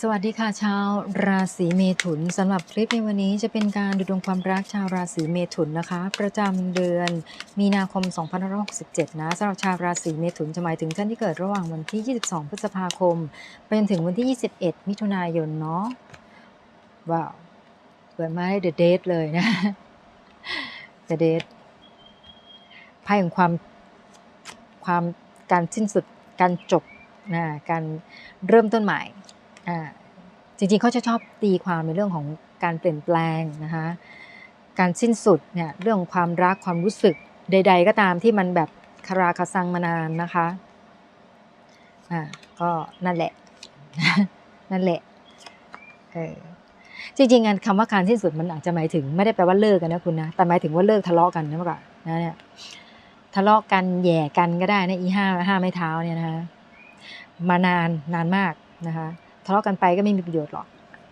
สวัสดีค่ะชาวราศีเมถุนสำหรับคลิปในวันนี้จะเป็นการดูดวงความรักชาวราศีเมถุนนะคะ ประจำเดือนมีนาคม 2567 นะสำหรับชาวราศีเมถุนจะหมายถึงท่านที่เกิดระหว่างวันที่ 22 พฤษภาคม ไปจนถึงวันที่ 21 มิถุนายนเนาะว้าวเปิดมาได้เดอะเดทเลยนะเดอะเดทไพ่ของความความการสิ้นสุดการจบนะการเริ่มต้นใหม่ จริงๆเขาจะชอบตีความในเรื่องของการเปลี่ยนแปลงนะคะการสิ้นสุดเนี่ยเรื่องความรักความรู้สึกใด ๆ ก็ตามที่มันแบบคาราคาซังมานานนะคะอ่าก็นั่นแหละนั่นแหละเออจริงๆงานคำว่าการสิ้นสุดมันอาจจะหมายถึงไม่ได้แปลว่าเลิกกันนะคุณนะแต่หมายถึงว่าเลิกทะเลาะกันนะเมื่อก่อนนะเนี่ยทะเลาะกันแย่กันก็ได้นะอีห้าห้าไม้เท้าเนี่ยนะคะมานานนานมากนะคะ ทะเลาะกันไปก็ไม่มีประโยชน์หรอก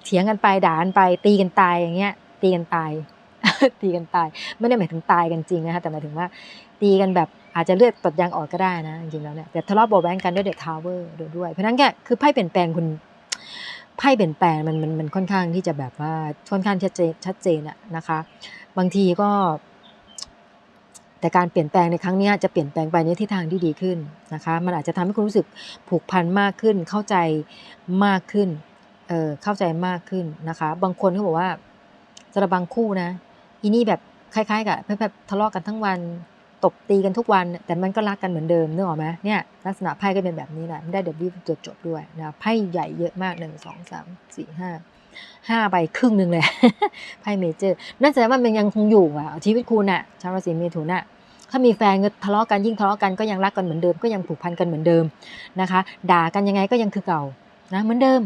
เถียงกันไปด่ากันไปตีกันตายอย่างเงี้ย ตีกันตาย ตีกันตาย ไม่ได้หมายถึงตายกันจริงนะคะแต่หมายถึงว่า ตีกันแบบอาจจะเลือดตดยางออกก็ได้นะจริงๆแล้วเนี่ยแต่ทะเลาะเบาะแว้งกันด้วยเดอะทาวเวอร์ด้วยเพราะฉะนั้นแกคือไพ่เปลี่ยนแปลงคุณไพ่เปลี่ยนแปลงมันมันมันค่อนข้างที่จะแบบว่าค่อนข้างชัดเจนชัดเจนอะนะคะ บางทีก็ แต่การเปลี่ยนแปลงในครั้งนี้จะเปลี่ยนแปลงไปในทิศทางที่ดีขึ้นนะคะ มันอาจจะทำให้คุณรู้สึกผูกพันมากขึ้น เข้าใจมากขึ้น เออเข้าใจมากขึ้นนะคะ บางคนเขาบอกว่าสำหรับบางคู่นะ อีนี่แบบคล้ายๆ กับแบบทะเลาะกันทั้งวันตบตีกันทุกวัน แต่มันก็รักกันเหมือนเดิมนึกออกไหมเนี่ยลักษณะไพ่ก็เป็นแบบนี้แหละไม่ได้เดบิวต์จดจบด้วยนะไพ่ใหญ่เยอะมากหนึ่งสองสามสี่ห้า ห้าใบครึ่งหนึ่งเลยไพ่เมเจอร์นั่นแสดงว่ามันยังคงอยู่อะชีวิตคุณอะชาวราศีเมถุนอะถ้ามีแฟนก็ทะเลาะกันยิ่งทะเลาะกันก็ยังรักกันเหมือนเดิมก็ยังผูกพันกันเหมือนเดิมนะคะ ด่ากันยังไงก็ยังคือเก่านะเหมือนเดิม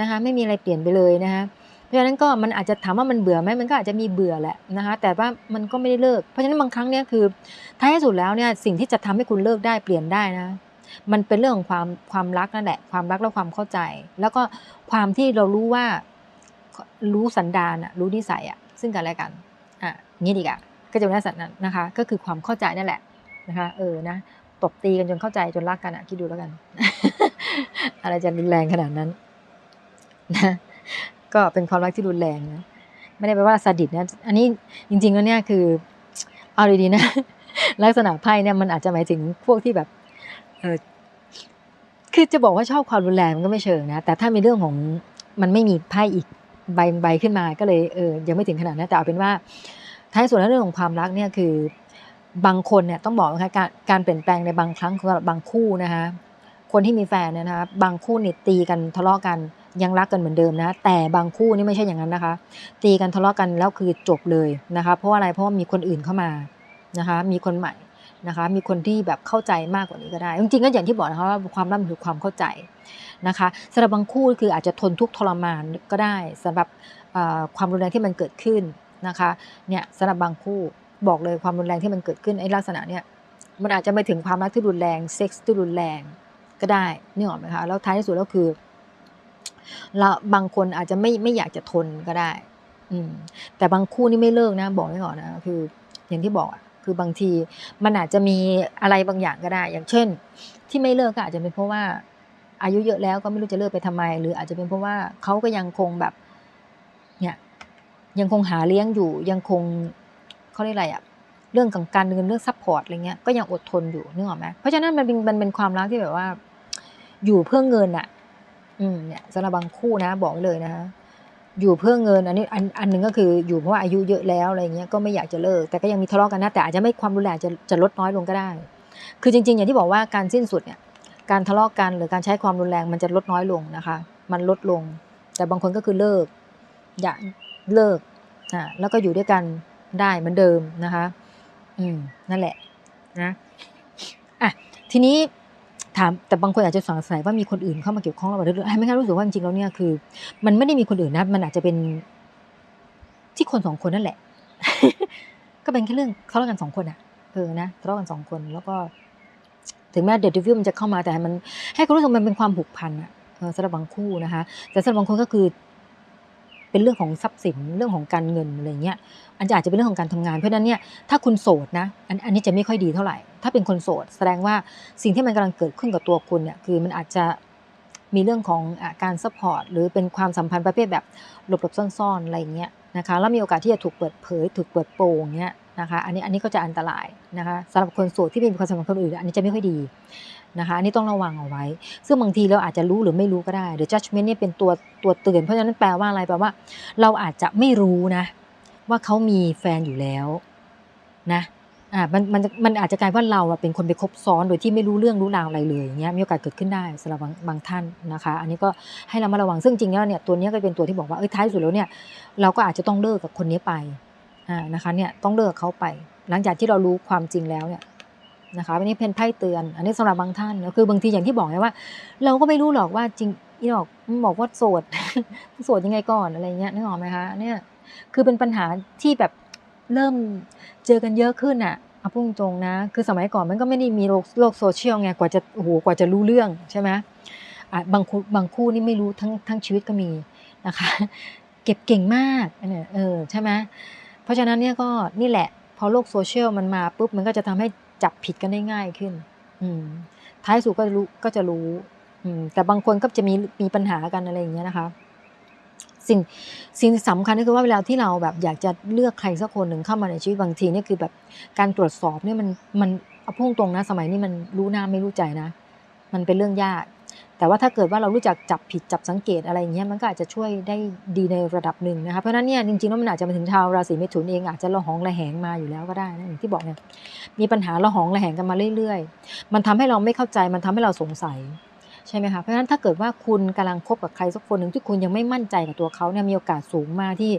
นะคะไม่มีอะไรเปลี่ยนไปเลยนะคะเพราะฉะนั้นก็มันอาจจะถามว่ามันเบื่อไหมมันก็อาจจะมีเบื่อแหละนะคะแต่ว่ามันก็ไม่ได้เลิก เพราะฉะนั้นบางครั้งเนี่ยคือท้ายที่สุดแล้วเนี่ยสิ่งที่จะทำให้คุณเลิกได้เปลี่ยนได้นะมันเป็นเรื่องของความความรักนั่นแหละ ความรักและความเข้าใจ แล้วก็ความที่เรารู้ว่า รู้สันดานอะรู้นิสัยอะซึ่งกันและกันอะงี้ดีกว่าก็จะเป็นลักษณะนั้นนะคะ ก็คือความเข้าใจนั่นแหละนะคะเออนะตบตีกันจนเข้าใจจนรักกันอะคิดดูแล้วกัน อะไรจะรุนแรงขนาดนั้นนะก็เป็นความรักที่รุนแรงนะไม่ได้แปลว่าซาดิสนะอันนี้จริงๆแล้วเนี่ยคือเอาดีๆนะ ลักษณะไพ่เนี่ยมันอาจจะหมายถึงพวกที่แบบเออคือจะบอกว่าชอบความรุนแรงมันก็ไม่เชิงนะ แต่ถ้ามีเรื่องของมันไม่มีไพ่อีก ใบใบขึ้นมาก็เลยเออยังไม่ถึงขนาดนั้นแต่เอาเป็นว่า ท้ายสุดแล้วเรื่องของความรักเนี่ยคือบางคนเนี่ยต้องบอกนะคะการการเปลี่ยนแปลงในบางครั้งสำหรับางคู่นะคะคนที่มีแฟนเนี่ยนะคะบางคู่เนี่ยตีกันทะเลาะกันยังรักกันเหมือนเดิมนะ แต่บางคู่นี่ไม่ใช่อย่างนั้นนะคะ ตีกันทะเลาะกันแล้วคือจบเลยนะคะ เพราะอะไรเพราะว่ามีคนอื่นเข้ามานะคะ มีคนใหม่ นะคะ มีคนที่แบบเข้าใจมากกว่านี้ก็ได้ จริงๆก็อย่างที่บอกนะคะว่าความรักมันคือความเข้าใจนะคะสำหรับบางคู่คืออาจจะทนทุกข์ทรมานก็ได้สำหรับความรุนแรงที่มันเกิดขึ้นนะคะเนี่ยสำหรับบางคู่บอกเลยความรุนแรงที่มันเกิดขึ้นไอ้ลักษณะเนี่ยมันอาจจะไปถึงความรักที่รุนแรงเซ็กส์ที่รุนแรงก็ได้นี่ออกไหมคะแล้วท้ายที่สุดแล้วคือเราบางคนอาจจะไม่ไม่อยากจะทนก็ได้ อืมแต่บางคู่นี่ไม่เลิกนะ บอกไว้ก่อนนะคือ อย่างที่บอกอะ คือบางทีมันอาจจะมีอะไรบางอย่างก็ได้ อย่างเช่น ที่ไม่เลิกก็อาจจะเป็นเพราะว่าอายุเยอะแล้วก็ไม่รู้จะเลิกไปทำไม หรืออาจจะเป็นเพราะว่าเขาก็ยังคงแบบเนี่ยยังคงหาเลี้ยงอยู่ยังคงเขาเรียกอะไรอะเรื่องของการเงินเรื่องซัพพอร์ตอะไรเงี้ยก็ยังอดทนอยู่นึกออกไหมเพราะฉะนั้นมันเป็นมันเป็นความรักที่แบบว่า อยู่เพื่อเงินอะอืมเนี่ยสำหรับบางคู่นะ บอกไว้เลยนะคะ อยู่เพื่อเงินอันนี้อันอันหนึ่งก็คืออยู่เพราะว่าอายุเยอะแล้วอะไรเงี้ยก็ไม่อยากจะเลิก แต่ก็ยังมีทะเลาะกันนะแต่อาจจะไม่ความรุนแรงจะจะลดน้อยลงก็ได้ คือจริง ๆ อย่างที่บอกว่าการสิ้นสุดเนี่ยการทะเลาะกันหรือการใช้ความรุนแรงมันจะลดน้อยลงนะคะ มันลดลง แต่บางคนก็คือเลิก อยากเลิกอ่าแล้วก็อยู่ด้วยกันได้เหมือนเดิมนะคะ อืมนั่นแหละนะอะทีนี้ ถามแต่บางคนอาจจะสงสัยว่ามีคนอื่นเข้ามาเกี่ยวข้องหรือเปล่าให้ไม่งั้นรู้สึกว่าจริงๆแล้วเนี่ยคือ มันไม่ได้มีคนอื่นนะมันอาจจะเป็นที่คนสองคนนั่นแหละ ก็เป็นแค่เรื่องทะเลาะกันสองคนอะเออนะทะเลาะกันสองคนแล้วก็ ถึงแม้เดดวิวมันจะเข้ามาแต่มัน ให้ควารู้สึกมันเป็นความผูกพันอะสำหรับบางคู่นะคะ แต่สำหรับบางคนก็คือ เป็นเรื่องของทรัพย์สินเรื่องของการเงินอะไรเงี้ยอันจะอาจจะเป็นเรื่องของการทำงานเพราะนั้นเนี่ยถ้าคุณโสดนะอันอันนี้จะไม่ค่อยดีเท่าไหร่ ถ้าเป็นคนโสด แสดงว่าสิ่งที่มันกำลังเกิดขึ้นกับตัวคุณเนี่ยคือมันอาจจะมีเรื่องของอการซัพพอร์ตหรือเป็นความสัมพันธ์ประเภทแบบหลบๆซ่อนๆอะไรเงี้ยนะคะแล้วมีโอกาสที่จะถูกเปิดเผยถูกเปิดโปงเงี้ย นะคะอันนี้อันนี้ก็จะอันตรายนะคะสำหรับคนโสดที่มีความสัมพันธ์คนอื่น อันนี้จะไม่ค่อยดีนะคะอันนี้ต้องระวังเอาไว้ ซึ่งบางทีเราอาจจะรู้หรือไม่รู้ก็ได้หรือ judgment เนี่ยเป็นตัวตัวเตือนเพราะฉะนั้นแปลว่าอะไรแปลว่า เราอาจจะไม่รู้นะว่าเขามีแฟนอยู่แล้วนะอ่ามันมันมันอาจจะกลายว่าเราเป็นคนไปคบซ้อนโดยที่ไม่รู้เรื่องรู้ราวอะไรเลยอย่างเงี้ยมีโอกาสเกิดขึ้นได้สำหรับบางบางท่านนะคะ อันนี้ก็ให้เรามาระวังซึ่งจริงแล้วเนี่ยตัวนี้ก็เป็นตัวที่บอกว่าเอ้ยท้ายสุดแล้วเนี่ยเราก็อาจจะต้องเลิกกับคนนี้ไป นะคะเนี่ยต้องเลิกเขาไป หลังจากที่เรารู้ความจริงแล้วเนี่ยนะคะอันนี้เป็นไพ่เตือน อันนี้สำหรับบางท่านนะคือบางทีอย่างที่บอกไงว่า เราก็ไม่รู้หรอกว่าจริงอีดอกบอกว่าโสดโสดยังไงก่อนอะไรเงี้ยนึกออกไหมคะเนี่ยคือเป็นปัญหาที่แบบเริ่มเจอกันเยอะขึ้นอะเอาพูดตรงนะ คือสมัยก่อนมันก็ไม่ได้มีโลกโลกโซเชียลไงกว่าจะโอ้โหกว่าจะรู้เรื่องใช่ไหมบางคู่บางคู่นี่ไม่รู้ทั้งทั้งชีวิตก็มีนะคะ เก็บเก่งมากอันเนี่ยเออใช่ไหม เพราะฉะนั้นเนี่ยก็นี่แหละ พอโลกโซเชียลมันมาปุ๊บมันก็จะทำให้จับผิดกันได้ง่ายขึ้น อืมท้ายสุดก็รู้ก็จะรู้ อืมแต่บางคนก็จะมีมีปัญหากันอะไรอย่างเงี้ยนะคะ สิ่งสิ่งสำคัญก็คือว่าเวลาที่เราแบบอยากจะเลือกใครสักคนหนึ่งเข้ามาในชีวิตบางทีเนี่ยคือแบบการตรวจสอบเนี่ยมันมันเอาพุ่งตรงนะ สมัยนี้มันรู้หน้าไม่รู้ใจนะ มันเป็นเรื่องยาก แต่ว่าถ้าเกิดว่าเรารู้จักจับผิดจับสังเกตอะไรอย่างเงี้ยมันก็อาจจะช่วยได้ดีในระดับหนึ่งนะคะเพราะนั้นเนี่ยจริงๆแล้วมันอาจจะมาถึงชาวราศีเมถุนเองอาจจะระหองระแหงมาอยู่แล้วก็ได้นะอย่างที่บอกเนี่ยมีปัญหาระหองระแหงกันมาเรื่อย ๆ มันทำให้เราไม่เข้าใจมันทำให้เราสงสัยใช่ไหมคะเพราะฉะนั้นถ้าเกิดว่าคุณกำลังคบกับใครสักคนหนึ่งที่คุณยังไม่มั่นใจกับตัวเขาเนี่ยมีโอกาสสูงมากที่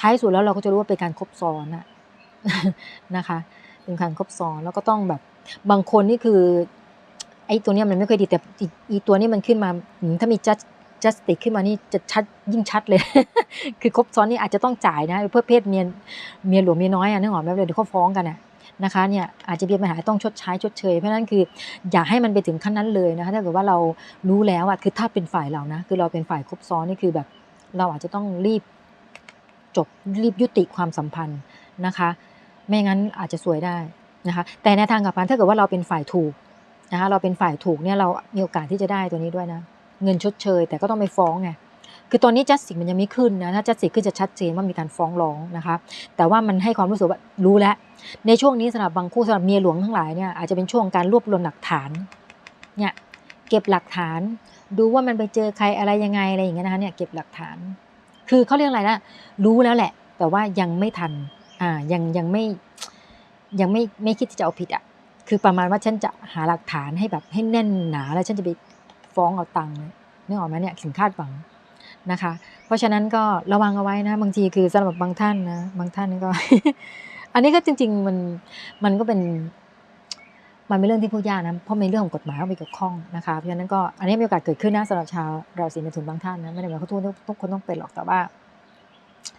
ท้ายสุดแล้วเราก็จะรู้ว่าเป็นการคบซ้อนอะนะคะเป็นการคบซ้อนแล้วก็ต้องแบบบางคนนี่คือ ไอ้ตัวเนี้ยมันไม่ค่อยดีแต่อีตัวนี้มันขึ้นมาถ้ามี just justice ขึ้นมานี่จะชัดยิ่งชัดเลย คือครบซ้อนนี่อาจจะต้องจ่ายนะเพื่อเพศเมียเมียหลวงเมียน้อยอะนึกออกไหมเดี๋ยวเขาฟ้องกันอะนะคะเนี่ยอาจจะมีปัญหาต้องชดใช้ชดเชยเพราะนั้นคืออย่าให้มันไปถึงขั้นนั้นเลยนะคะถ้าเกิดว่าเรารู้แล้วอะคือถ้าเป็นฝ่ายเรานะคือเราเป็นฝ่ายครบซ้อนนี่คือแบบ เราอาจจะต้องรีบจบรีบยุติความสัมพันธ์นะคะ ไม่งั้นอาจจะสวยได้นะคะ แต่ในทางกลับกันถ้าเกิดว่าเราเป็นฝ่ายถูก นะคะเราเป็นฝ่ายถูกเนี่ยเรามีโอกาสที่จะได้ตัวนี้ด้วยนะ เงินชดเชย แต่ก็ต้องไปฟ้องไงคือตอนนี้จัดสิกมันยังไม่ขึ้นนะถ้าจัดสิกขึ้นจะชัดเจนว่ามีการฟ้องร้องนะคะ แต่ว่ามันให้ความรู้สึกว่ารู้แล้ว ในช่วงนี้สำหรับบางคู่สำหรับเมียหลวงทั้งหลายเนี่ยอาจจะเป็นช่วงการรวบรวมหลักฐานเนี่ยเก็บหลักฐาน ดูว่ามันไปเจอใครอะไรยังไงอะไรอย่างเงี้ยนะคะเนี่ยเก็บหลักฐาน คือเขาเรียกอะไรนะรู้แล้วแหละ แต่ว่ายังไม่ทันอ่ายังยังไม่ยังไม่ไม่คิดที่จะเอาผิดอะ คือประมาณว่าฉันจะหาหลักฐานให้แบบให้แน่นหนาแล้วฉันจะไปฟ้องเอาตังค์นึกออกไหมเนี่ยถึงคาดหวังนะคะ เพราะฉะนั้นก็ระวังเอาไว้นะ บางทีคือสำหรับบางท่านนะ บางท่านก็ อันนี้ก็จริง ๆ มันมันก็เป็นมันเป็นเรื่องที่พูดยากนะ เพราะมีเรื่องของกฎหมายเข้าไปเกี่ยวข้องนะคะ เพราะฉะนั้นก็อันนี้มีโอกาสเกิดขึ้นนะสำหรับชาวราศีเมถุนบางท่านนะไม่ได้หมายความว่าทุกทุกคนต้องเป็นหรอกแต่ว่า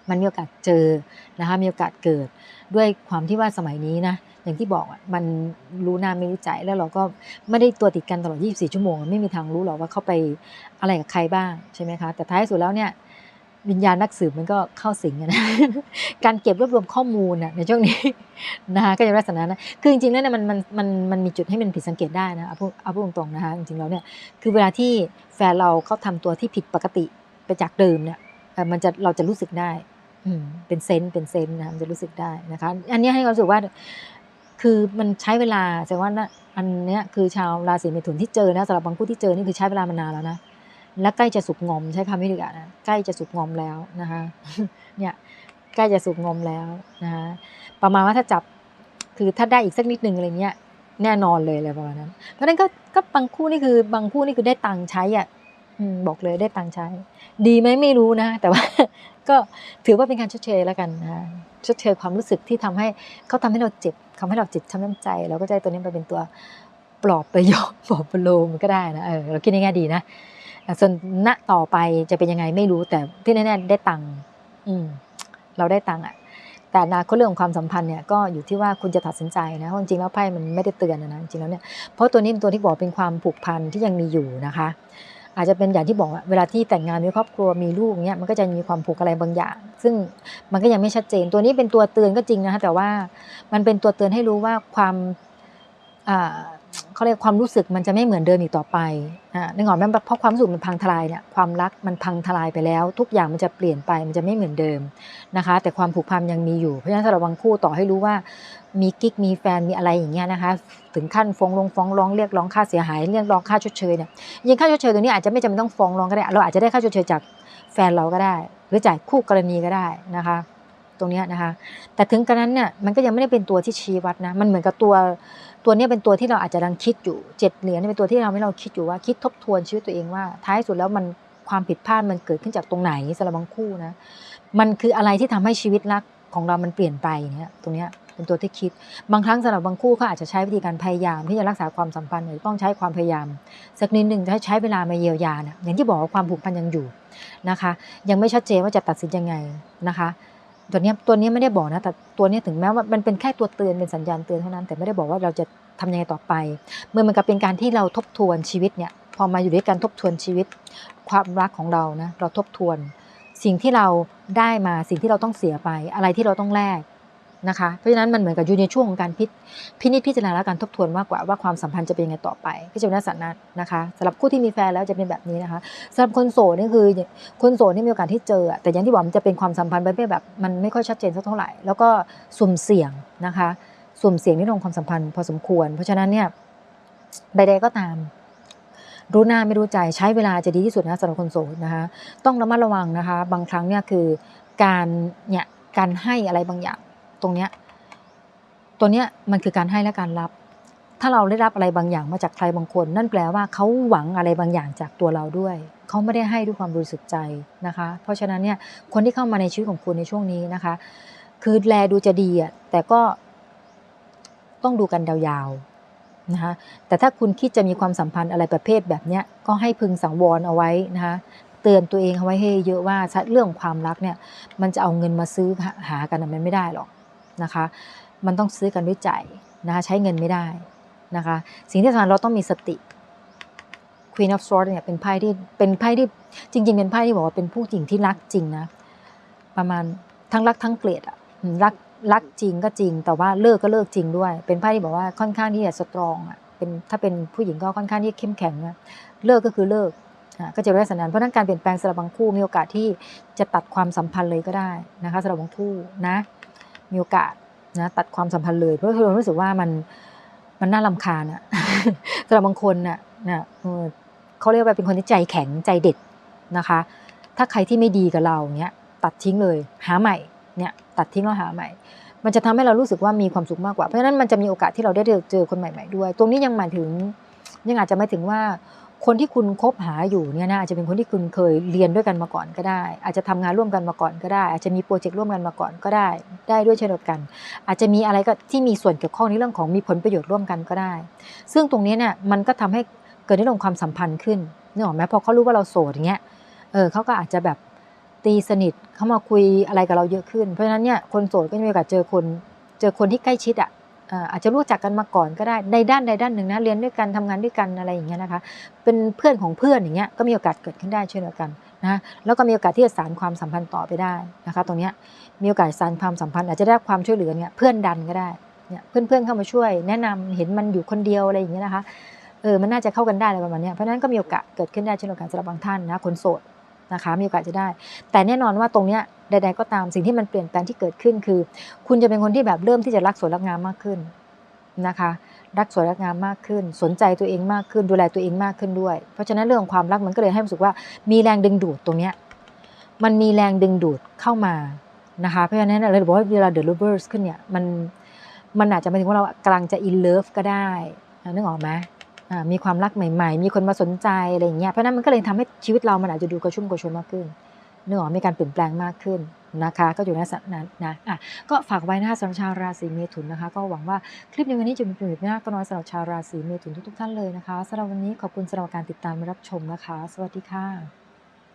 มันมีโอกาสเจอนะคะมีโอกาสเกิดด้วยความที่ว่าสมัยนี้นะ อย่างที่บอกอะมันรู้หน้าไม่รู้ใจแล้วเราก็ไม่ได้ตัวติดกันตลอด 24 ชั่วโมง ไม่มีทางรู้หรอกว่าเขาไปอะไรกับใครบ้างใช่ไหมคะ แต่ท้ายสุดแล้วเนี่ยวิญญาณนักสืบมันก็เข้าสิงนะการเก็บรวบรวมข้อมูลน่ะในช่วงนี้นะคะก็จะลักษณะนะคือจริงๆแล้วเนี่ยมันมันมันมันมีจุดให้มันผิดสังเกตได้นะเอาพูดเอาพูดตรงๆนะคะจริงๆแล้วเนี่ยคือเวลาที่แฟนเราเขาทำตัวที่ผิดปกติไปจากเดิมเนี่ยมันจะเราจะรู้สึกได้อืมเป็นเซนเป็นเซนนะมันจะรู้สึกได้นะคะ อันนี้ให้ความรู้สึกว่า คือมันใช้เวลาแต่ว่านะอันเนี้ยคือชาวราศีเมถุนที่เจอนะสำหรับบางคู่ที่เจอนี่คือใช้เวลามานานแล้วนะและใกล้จะสุกงอมใช้คำนี้ดีกว่านะใกล้จะสุกงอมแล้วนะคะเนี่ยใกล้จะสุกงอมแล้วนะคะประมาณว่าถ้าจับคือถ้าได้อีกสักนิดนึงอะไรเงี้ยแน่นอนเลยอะไรประมาณนั้น เพราะฉะนั้นก็ก็บางคู่นี่คือบางคู่นี่คือได้ตังค์ใช้อะ บอกเลยได้ตังค์ใช้ ดีไหมไม่รู้นะ แต่ว่าก็ถือว่าเป็นการชดเชยแล้วกันนะชดเชยความรู้สึกที่ทำให้เขาทำให้เราเจ็บทำให้เราจ็บช้ำน้ำใจ เราก็จะตัวนี้ไปเป็นตัวปลอบประโยชน์ปลอบประโลมก็ได้นะเออเราคิดในแง่ดีนะส่วนณต่อไปจะเป็นยังไงไม่รู้แต่ที่แน่ๆได้ตังค์เราได้ตังค์อะแต่นาคตเรื่องของความสัมพันธ์เนี่ยก็อยู่ที่ว่าคุณจะตัดสินใจนะจริงๆแล้วไพ่มันไม่ได้เตือนนะจริงแล้วเนี่ยเพราะตัวนี้เป็นตัวที่บอกเป็นความผูกพันที่ยังมีอยู่นะคะ อาจจะเป็นอย่างที่บอกเวลาที่แต่งงานมีครอบครัวมีลูกเนี่ยมันก็จะมีความผูกอะไรบางอย่าง ซึ่งมันก็ยังไม่ชัดเจน ตัวนี้เป็นตัวเตือนก็จริงนะคะแต่ว่ามันเป็นตัวเตือนให้รู้ว่าความอ่า เขาเรียกความรู้สึกมันจะไม่เหมือนเดิมอีกต่อไปอ่านึกออกไหมเพราะความรู้สึกมันพังทลายเนี่ยความรักมันพังทลายไปแล้ว ทุกอย่างมันจะเปลี่ยนไปมันจะไม่เหมือนเดิมนะคะ แต่ความผูกพันยังมีอยู่เพราะฉะนั้นสำหรับบางคู่ต่อให้รู้ว่ามีกิ๊กมีแฟนมีอะไรอย่างเงี้ยนะคะ ถึงขั้นฟ้องร้องฟ้องร้องเรียกร้องค่าเสียหายเรียกร้องค่าชดเชยเนี่ยยิงค่าชดเชยตัวนี้อาจจะไม่จำเป็นต้องฟ้องร้องก็ได้ เราอาจจะได้ค่าชดเชยจากแฟนเราก็ได้ หรือจ่ายคู่กรณีก็ได้นะคะ ตรงนี้นะคะ แต่ถึงกระนั้นเนี่ยมันก็ยังไม่ได้เป็นตัวที่ชี้วัดนะมันเหมือนกับตัว ตัวนี้เป็นตัวที่เราอาจจะกำลังคิดอยู่เจ็ดเหรียญเนี่ยเป็นตัวที่เราให้เราคิดอยู่ว่าคิดทบทวนชีวิตตัวเองว่า ท้ายสุดแล้วมันความผิดพลาดมันเกิดขึ้นจากตรงไหนสำหรับบางคู่นะมันคืออะไรที่ทำให้ชีวิตรักของเรามันเปลี่ยนไปเนี่ยตรงเนี้ยเป็นตัวที่คิด บางครั้งสำหรับบางคู่เขาอาจจะใช้วิธีการพยายามที่จะรักษาความสัมพันธ์หรือต้องใช้ความพยายาม สักนิดหนึ่งจะใช้เวลามาเยียวยาเนี่ยอย่างที่บอกว่าความผูกพันยังอยู่นะคะ ยังไม่ชัดเจนว่าจะตัดสินยังไงนะคะ ตัวนี้ตัวนี้ไม่ได้บอกนะ แต่ตัวนี้ถึงแม้ว่ามันเป็นแค่ตัวเตือนเป็นสัญญาณเตือนเท่านั้น แต่ไม่ได้บอกว่าเราจะทำยังไงต่อไป เมื่อมันกับเป็นการที่เราทบทวนชีวิตเนี่ย พอมาอยู่ด้วยกันทบทวนชีวิต ความรักของเรานะ เราทบทวน สิ่งที่เราได้มาสิ่งที่เราต้องเสียไป อะไรที่เราต้องแลก นะคะ เพราะฉะนั้นมันเหมือนกับอยู่ในช่วงของการพิพินิจพิจารณาและการทบทวนมากกว่าว่าความสัมพันธ์จะเป็นยังไงต่อไปก็จะเป็นลักษณะนั้นะคะสำหรับคู่ที่มีแฟนแล้วจะเป็นแบบนี้นะคะสำหรับคนโสดนี่คือคนโสดนี่มีโอกาสที่เจอ แต่อย่างที่บอกมันจะเป็นความสัมพันธ์ประเภทแบบมันไม่ค่อยชัดเจนสักเท่าไหร่ แล้วก็สุ่มเสี่ยงนะคะสุ่มเสี่ยงในเรื่องของความสัมพันธ์พอสมควร เพราะฉะนั้นเนี่ยใดๆก็ตามรู้หน้าไม่รู้ใจใช้เวลาจะดีที่สุดนะสำหรับคนโสดนะคะ ต้องระมัดระวังนะคะ บางครั้งเนี่ยคือการเนี่ยการให้อะไรบางอย่าง ตรงเนี้ยตัวเนี้ยมันคือการให้และการรับ ถ้าเราได้รับอะไรบางอย่างมาจากใครบางคน นั่นแปลว่าเขาหวังอะไรบางอย่างจากตัวเราด้วย เขาไม่ได้ให้ด้วยความบริสุทธิ์ใจนะคะ เพราะฉะนั้นเนี่ยคนที่เข้ามาในชีวิตของคุณในช่วงนี้นะคะ คือแลดูจะดีอะแต่ก็ต้องดูกันยาวๆนะคะแต่ถ้าคุณคิดจะมีความสัมพันธ์อะไรประเภทแบบเนี้ยก็ให้พึงสังวรเอาไว้นะคะเตือนตัวเองเอาไว้ให้เยอะว่าเรื่องความรักเนี่ยมันจะเอาเงินมาซื้อหากันมันไม่ได้หรอก นะคะ มันต้องซื้อกันด้วยใจนะคะใช้เงินไม่ได้นะคะ สิ่งที่สำคัญเราต้องมีสติ Queen of Swords เนี่ยเป็นไพ่ที่เป็นไพ่ที่จริง ๆ เป็นไพ่ที่บอกว่าเป็นผู้หญิงที่รักจริงนะ ประมาณทั้งรักทั้งเกลียดอะรักรักจริงก็จริง แต่ว่าเลิกก็เลิกจริงด้วย เป็นไพ่ที่บอกว่าค่อนข้างที่จะสตรองอะเป็นถ้าเป็นผู้หญิงก็ค่อนข้างที่เข้มแข็งนะเลิกก็คือเลิกก็จะได้สัญญาณเพราะนั้นการเปลี่ยนแปลงสำหรับบางคู่มีโอกาสที่จะตัดความสัมพันธ์เลยก็ได้นะคะสำหรับบางคู่นะ มีโอกาสนะตัดความสัมพันธ์เลยเพราะเรารู้สึกว่ามันมันน่าลำคาญอะสำหรับบางคนน่ะนะเขาเรียกว่าเป็นคนที่ใจแข็งใจเด็ดนะคะ ถ้าใครที่ไม่ดีกับเราเนี้ยตัดทิ้งเลย หาใหม่เนี่ยตัดทิ้งแล้วหาใหม่ มันจะทำให้เรารู้สึกว่ามีความสุขมากกว่าเพราะฉะนั้นมันจะมีโอกาสที่เราได้เจอคนใหม่ ๆ ด้วย ตรงนี้ยังหมายถึงยังอาจจะไม่ถึงว่า คนที่คุณคบหาอยู่เนี่ยนะอาจจะเป็นคนที่คุณเคยเรียนด้วยกันมาก่อนก็ได้ อาจจะทำงานร่วมกันมาก่อนก็ได้ อาจจะมีโปรเจกต์ร่วมกันมาก่อนก็ได้ ได้ด้วยเช่นเดียวกัน อาจจะมีอะไรก็ที่มีส่วนเกี่ยวข้องในเรื่องของมีผลประโยชน์ร่วมกันก็ได้ ซึ่งตรงนี้เนี่ยมันก็ทำให้เกิดในเรื่องความสัมพันธ์ขึ้นนึกออกไหมพอเขารู้ว่าเราโสดอย่างเงี้ยเออเขาก็อาจจะแบบตีสนิทเข้ามาคุยอะไรกับเราเยอะขึ้น เพราะฉะนั้นเนี่ยคนโสดก็จะมีโอกาสเจอคนเจอคนที่ใกล้ชิดอะ อาจจะรู้จักกันมาก่อนก็ได้ในด้านใดด้านหนึ่งนะเรียนด้วยกันทำงานด้วยกันอะไรอย่างเงี้ยนะคะ เป็นเพื่อนของเพื่อนอย่างเงี้ยก็มีโอกาสเกิดขึ้นได้เช่นเดียวกันนะแล้วก็มีโอกาสที่จะสานความสัมพันธ์ต่อไปได้นะคะ ตรงเนี้ยมีโอกาสสานความสัมพันธ์อาจจะได้ความช่วยเหลือเนี่ยเพื่อนดันก็ได้เนี่ยเพื่อนๆเข้ามาช่วย แนะนำเห็นมันอยู่คนเดียวอะไรอย่างเงี้ยนะคะเออมันน่าจะเข้ากันได้อะไรประมาณนี้เพราะนั้นก็มีโอกาสเกิดขึ้นได้เช่นเดียวกันสำหรับบางท่านนะคนโสด นะคะมีโอกาสจะได้ แต่แน่นอนว่าตรงเนี้ยใดๆก็ตามสิ่งที่มันเปลี่ยนแปลงที่เกิดขึ้นคือ คุณจะเป็นคนที่แบบเริ่มที่จะรักสวยรักงามมากขึ้นนะคะ รักสวยรักงามมากขึ้น สนใจตัวเองมากขึ้น ดูแลตัวเองมากขึ้นด้วย เพราะฉะนั้นเรื่องของความรักมันก็เลยให้รู้สึกว่ามีแรงดึงดูดตรงเนี้ยมันมีแรงดึงดูดเข้ามานะคะเพราะฉะนั้นเราบอกว่าเวลา the lovers ขึ้นเนี่ยมันมันอาจจะหมายถึงว่าเรากำลังจะ in love ก็ได้นึกออกไหม มีความรักใหม่ ๆ มีคนมาสนใจอะไรอย่างเงี้ยเพราะนั้นมันก็เลยทำให้ชีวิตเรามันอาจจะดูกระชุ่มกระชวยมากขึ้นเนื้ออมมีการเปลี่ยนแปลงมากขึ้นนะคะ ก็อยู่ในสนั้นนะอะก็ฝากไว้นะคะสำหรับชาวราศีเมถุนนะคะ ก็หวังว่าคลิปในวันนี้จะมีประโยชน์มากก็น้อยสำหรับชาวราศีเมถุนทุกๆท่านเลยนะคะสำหรับวันนี้ขอบคุณสำหรับการติดตามรับชมนะคะ สวัสดีค่ะ